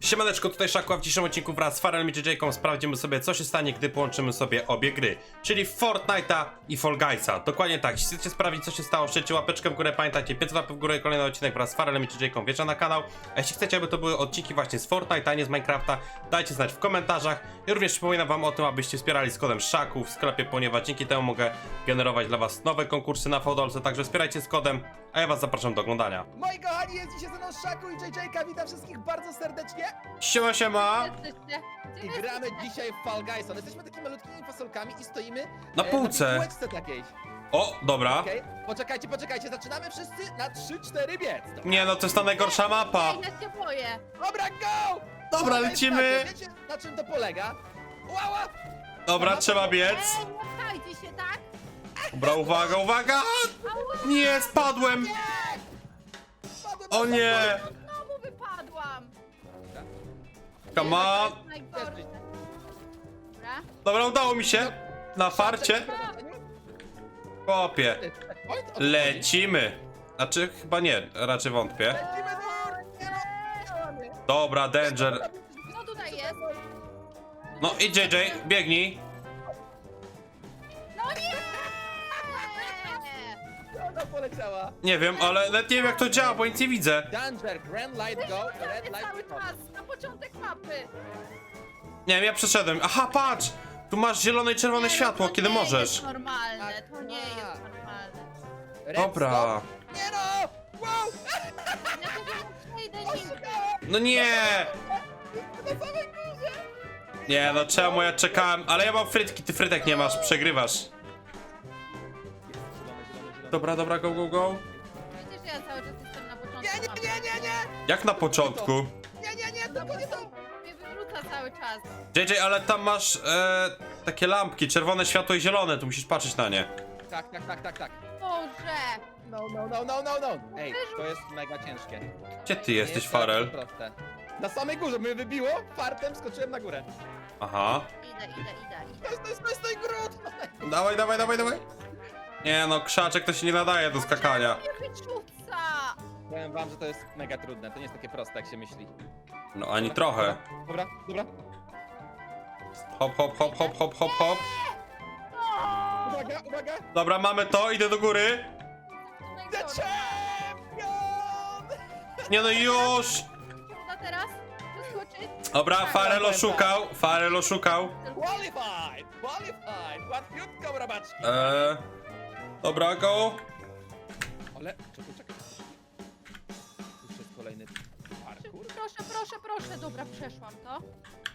Siemaneczko, tutaj Szakła. W dzisiejszym odcinku wraz z Farelem i JJ-ką sprawdzimy sobie, co się stanie, gdy połączymy sobie obie gry, czyli Fortnite'a i Fall Guysa. Dokładnie tak. Jeśli chcecie sprawdzić, co się stało, szczercie łapeczkę w górę, pamiętajcie, 500 łapek w górę i kolejny odcinek wraz z Farelem i JJ-ką na kanał. A jeśli chcecie, aby to były odcinki właśnie z Fortnite'a, nie z Minecrafta, dajcie znać w komentarzach. I również przypominam wam o tym, abyście wspierali z kodem Szaku w sklepie, ponieważ dzięki temu mogę generować dla was nowe konkursy na Fodolce, także wspierajcie z kodem, a ja was zapraszam do oglądania. Moi kochani, jest dzisiaj ze mną Szaku i JJ-ka, witam wszystkich bardzo serdecznie Siema, siema! Jesteście. Gdzie i wy gramy dzisiaj w Fall Guysa. No Jesteśmy takimi malutkimi fasolkami i stoimy Na półce. na półeczce takiej. O, dobra. Okej, poczekajcie, poczekajcie, zaczynamy wszyscy na 3-4 biec. Dobra. Nie no, to jest ta najgorsza mapa. Ej, ja się boję. Dobra, go! Dobra, lecimy. takie, Wiecie na czym to polega? Łała! Dobra, trzeba biec. Ej, nie pchajcie się, tak? Dobra, uwaga, uwaga! Nie, spadłem! Spadłem O na nie! Come on! Najgorsze. Dobra. Dobra, udało mi się. Na farcie. Chodzi? Lecimy. Znaczy, chyba nie, raczej wątpię. Lecimy do... Nie no! Dobra, danger. Tutaj jest? No i JJ, biegnij. Ona poleciała. Nie wiem, ale nawet nie wiem jak to działa, bo nic nie widzę. Danger, Grand Light Go, Red Wyrzucam Light cały Stop. czas na początek mapy. Nie wiem, ja przeszedłem. Aha, patrz! Tu masz zielone i czerwone Nie, no światło, to kiedy nie możesz. Jest normalne, to nie Tak. jest normalne. Red Dobra. Stop. Nie no! Wow! Ja nie przejdę nigdy. No nie! Na samej górze! Nie no, czemu ja czekałem? Ale ja mam frytki, ty frytek nie masz, przegrywasz. Dobra, dobra, go, go, go. Wiecie, że ja cały czas jestem na początku Nie, nie, mapy. nie, nie, nie! Jak na początku? Nie, nie, nie, tylko nie to! Mnie wyrzuca cały czas. JJ, ale tam masz e, takie lampki, czerwone światło i zielone, tu musisz patrzeć na nie. Tak, tak, tak, tak, tak. Boże! No, no, no, no, no, no. Ej, to jest mega ciężkie. Gdzie ty jesteś, jest Farel? proste. Na samej górze mnie wybiło, fartem skoczyłem na górę. Aha. Idę, idę, idę, idę. To jest, to jest, to jest, to jest gród! Dawaj, dawaj, dawaj, dawaj. Nie no, krzaczek to się nie nadaje do skakania. Nie wyczuca! Powiem wam, że to jest mega trudne, to nie jest takie proste, jak się myśli. No ani trochę. Dobra, dobra. Hop, hop, hop, hop, hop, hop, hop. Uwaga, uwaga! Dobra, mamy to, idę do góry. The champion! Nie no, już. Uda teraz? Przeskoczyć? Dobra, Farel oszukał, Farel oszukał. Qualified! Qualified! Łatwiutko, rabaczki! Eee, dobra, go. Ale, czekaj, czekaj. Tu jest kolejny parkour. Proszę, proszę, proszę. Dobra, przeszłam to.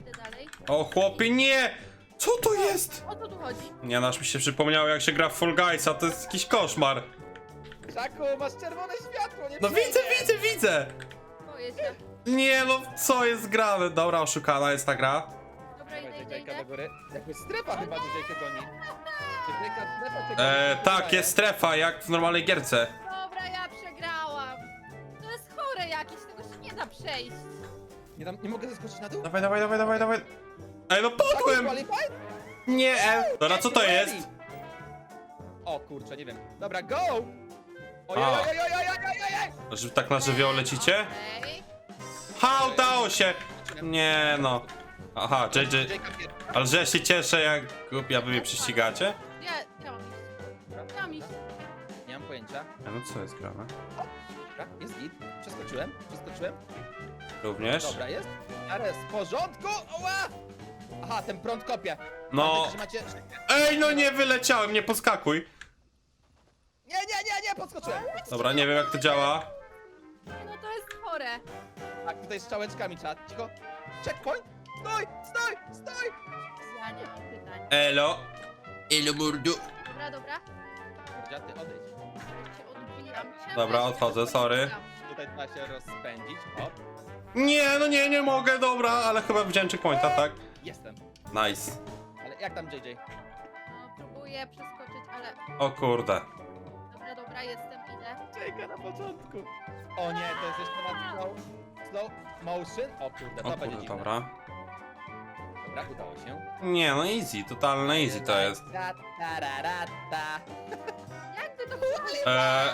Idę dalej. O chłopie, nie! Co to jest? O co tu chodzi? Nie no, aż mi się przypomniało jak się gra w Fall Guysa, to jest jakiś koszmar. Szaku, masz czerwone światło, nie No widzę, widzę, widzę! Boję się. Nie no, co jest grane? Dobra, oszukana jest ta gra. Dobra, idę, idę, JJ-ka do idę. góry. Jakby strefa chyba JJ-kę goni. Eee, tak, jest strefa, jak w normalnej gierce. Dobra, ja przegrałam. To jest chore jakieś, tego się nie da przejść. Nie, dam, nie mogę zeskoczyć na dół? Dawaj, dawaj, dawaj, dawaj, dawaj. Ej, no qualified? Nie! Dobra, co to jest? O kurczę, nie wiem. Dobra, go! Oj, A. oj, oj, oj, oj, oj, oj, oj! Że tak na żywioł lecicie? Okej. Ha, udało się! Nie no. Aha, JJ. Ale że ja się cieszę, jak głupia wy mnie prześcigacie? A no co jest grane? Dobra, jest git. Przeskoczyłem, przeskoczyłem. Również? Dobra, jest. Ale z porządku! Oła! Aha, ten prąd kopie. No. Pamiętajcie, że macie... Ej, no nie wyleciałem, nie poskakuj. Nie, nie, nie, nie, podskoczyłem. Dobra, nie wiem jak to działa. No to jest chore. Tak, tutaj z czałeczkami trzeba. Cicho. Checkpoint! Stój, stój, stój! Ja nie mam pytań. Elo. Elo mordu. Dobra, dobra. Kurdzia, ty odejdź. Cię odbijam. Czemu Dobra, odchodzę, sorry. Tutaj trzeba się rozpędzić. Hop. Nie, no nie, nie mogę, dobra, ale chyba wziąłem checkpointa, tak? Jestem. Nice. Ale jak tam JJ? No, próbuję przeskoczyć, ale... O kurde. Dobra, dobra, jestem, idę. JJ na początku. O nie, to jest jeszcze na slow, slow motion. O kurde, to będzie kurde, dziwne. dobra. Dobra, udało się. Nie, no easy, totalne easy to jest. Ta, ta, ra, ra, ta. Eee,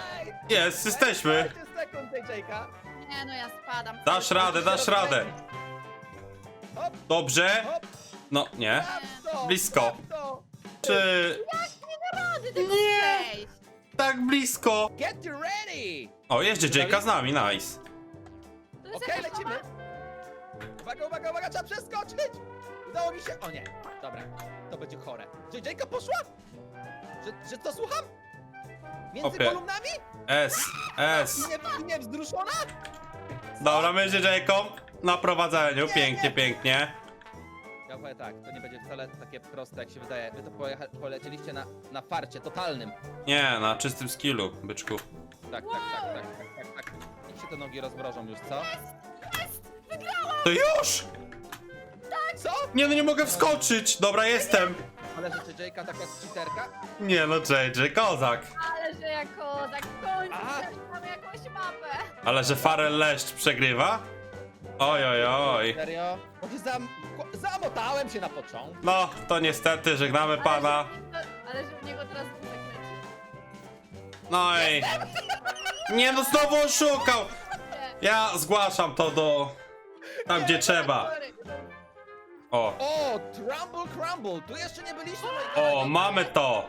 jest, jesteśmy. 15 sekund JJ-ka. Nie, no ja spadam. Dasz radę, dasz radę. Hop, Dobrze. hop, No, nie. to, Blisko. to. Czy... Nie. przejść. Tak blisko. Get you ready! O, jeździ Jake'a z nami, nice. To jest Okej, jakaś lecimy. Uwaga, uwaga, uwaga, trzeba przeskoczyć! Udało mi się. O nie, dobra, to będzie chore. Czy Jake'a poszła? Że, że to słucham? Między Opie. kolumnami? S, S. Nie, nie wzruszona? Dobra, będzie Jake'ą na prowadzeniu. Nie, Pięknie, nie. pięknie. Ja powiem tak, to nie będzie wcale takie proste, jak się wydaje. Wy to pojecha- polecieliście na, na farcie totalnym. Nie, na czystym skillu, byczku. Tak, tak, tak, tak, tak, tak, tak. Niech się te nogi rozmrożą już, co? To już! Co? Nie, no nie mogę wskoczyć. Dobra, jestem. Ale że czy Jake'a taka cheaterka? Nie no, JJ, kozak. Ale że jako tak w końcu A. przeczytamy jakąś mapę. Ale że Farel Leszcz przegrywa? Oj, oj, oj. Serio? Się zam... ko- zamotałem się na początku. No, to niestety żegnamy pana. Ale że, w niego- ale że w niego teraz wózek leci. No i... Nie no, znowu oszukał! Ja zgłaszam to do... Tam, gdzie trzeba. Sorry. O, O, Trumble Crumble, tu jeszcze nie byliśmy. moi o, mamy to.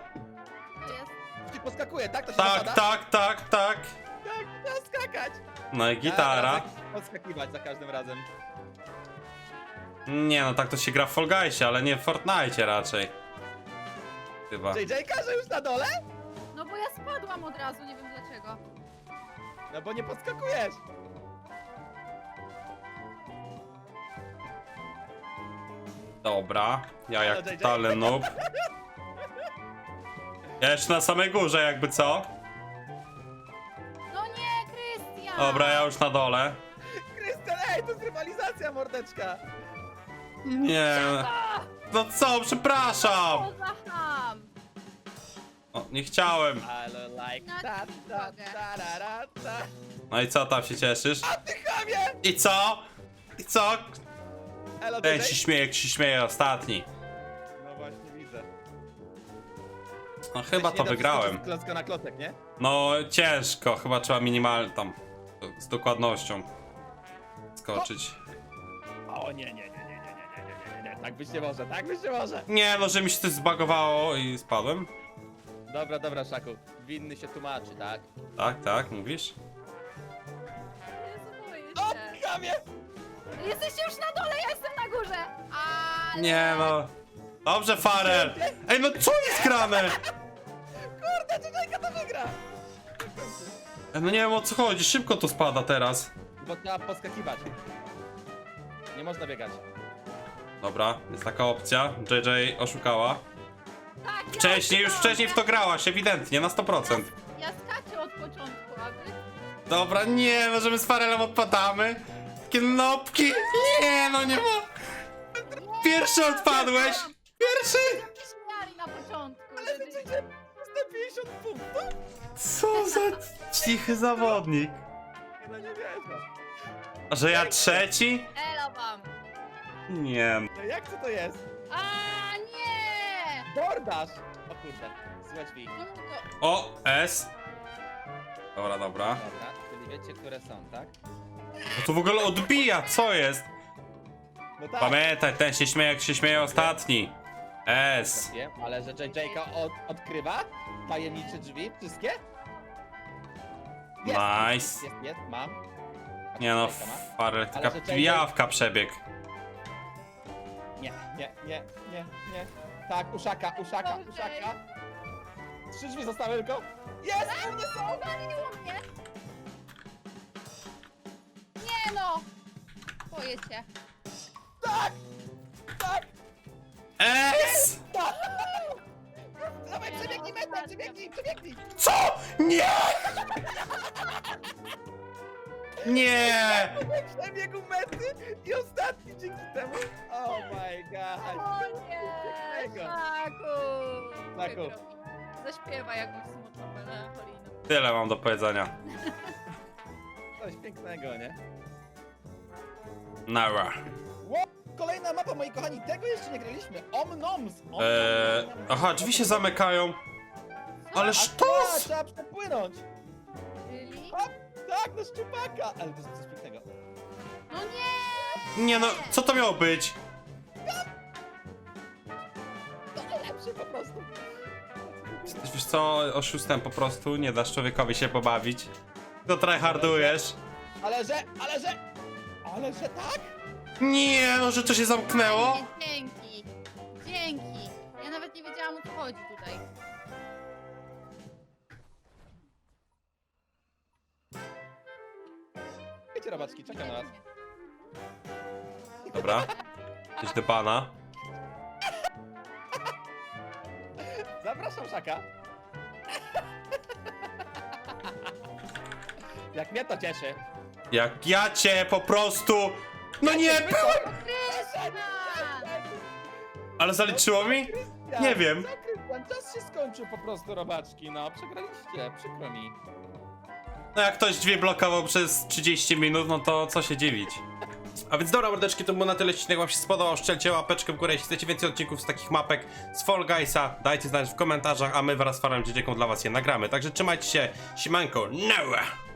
Poskakuje, tak? To się Tak, tak, tak, tak. Tak, trzeba skakać. No i gitara. Podskakiwać za każdym razem. Nie no, tak to się gra w Fall Guysie, ale nie w Fortnite raczej. Chyba. JJ-ka, że już na dole? No bo ja spadłam od razu, nie wiem dlaczego. No bo nie podskakujesz. Dobra, ja jak JJ. totalny noob. Ja jeszcze na samej górze jakby co? No nie, Krystian! Dobra, ja już na dole. Krystian, ej, to jest rywalizacja, mordeczka. Nie. No co, przepraszam. Co za ham! O, nie chciałem. Ale like Na ta, ta, drogę. ta, ra, ra, ta. No i co tam się cieszysz? A ty chamie! I co? I co? Elo, Ej, JJ? się śmieje, jak się śmieje ostatni. No chyba to wygrałem. klocka na klocek, nie? No ciężko, chyba trzeba minimalnie tam z dokładnością skoczyć. O nie, nie, nie, nie, nie, nie, nie, nie, nie, nie. Tak być nie może, tak być nie może. Nie no, że mi się coś zbagowało i spadłem. Dobra, dobra, Szaku. Winny się tłumaczy, tak? Tak, tak, mówisz? Jezu, boję O, się. Jesteście już na dole, ja jestem na górze! Ale... Nie no. Dobrze, Farel! Ej, no co jest grane? Kurde, JJ-ka to wygra! Ej, no nie wiem o co chodzi, szybko to spada teraz. Bo trzeba podskakiwać. Nie można biegać. Dobra, jest taka opcja. JJ oszukała. Tak, ja Wcześniej, już wcześniej w to grałaś, ewidentnie, na 100%. Ja skaczę od początku, a wy... Dobra, nie, no że my z Farelem odpadamy. Takie nopki. Nie, no nie ma. Pierwszy odpadłeś. Pierwszy. Na początku. Ale JJ, 150 punktów? Co za cichy zawodnik. No nie wierzę. A że ja trzeci? Elo wam! Nie. No jak to to jest? A nie! Bordasz! O kurde, złe drzwi. No to... O, S. Dobra, dobra. Dobra, czyli wiecie, które są, tak? No to w ogóle odbija, co jest? No tak. Pamiętaj, ten się śmieje, jak się śmieje ostatni. S. Wiem, ale że JJ-ka od, odkrywa tajemnicze drzwi, wszystkie? Jest, Nice. Jest, jest, jest, mam. A Nie no, ma? Farel, taka że JJ pijawka przebieg. Nie, nie, nie, nie, nie. Tak, uszaka, uszaka, Dobrze. uszaka. Trzy drzwi zostały tylko. Jest, u mnie są! Uwaliło mnie! Nie no! Boję się. Tak! Tak! S! Dawaj, przebiegnij metę, przebiegnij, przebiegnij! Co? Nie! Nie! Przebiegł mety i ostatni dzięki temu. Oh my god. O nie! Pięknego. Szaku! Szaku. Przykro mi. Zaśpiewaj jakąś smutną melancholijną. Tyle mam do powiedzenia. Coś pięknego, nie? Nara kolejna mapa, moi kochani, tego jeszcze nie graliśmy. Omnoms! Omnoms. Eee, aha, drzwi się zamykają. Ale sztos! Tak, trzeba przepłynąć! Tak, do szczupaka! Ale to jest coś pięknego. No nie! Nie no, co to miało być? To lepsze po prostu. Wiesz co, oszustem po prostu, nie dasz człowiekowi się pobawić. To tryhardujesz. Ale że, ale że... Ale że tak? Nie, no że to się zamknęło? Dzięki. Dzięki. Ja nawet nie wiedziałam o co chodzi tutaj. Wiecie, robaczki, czekam na was. Dobra. Idź do pana. Zapraszam, Szaka. Jak mnie to cieszy. Jak ja cię po prostu... No nie, Krystian! ale zaliczyło mi? Nie wiem. Krystian, czas się skończył po prostu, robaczki, no. Przegraliście, przykro mi. No jak ktoś drzwi blokował przez 30 minut, no to co się dziwić. A więc dobra mordeczki, to było na tyle, jeśli wam się spodobał, szczelcie łapeczkę w górę, jeśli chcecie więcej odcinków z takich mapek z Fall Guysa, dajcie znać w komentarzach, a my wraz z Farem Dziedziką dla was je nagramy. Także trzymajcie się, siemanko, noa!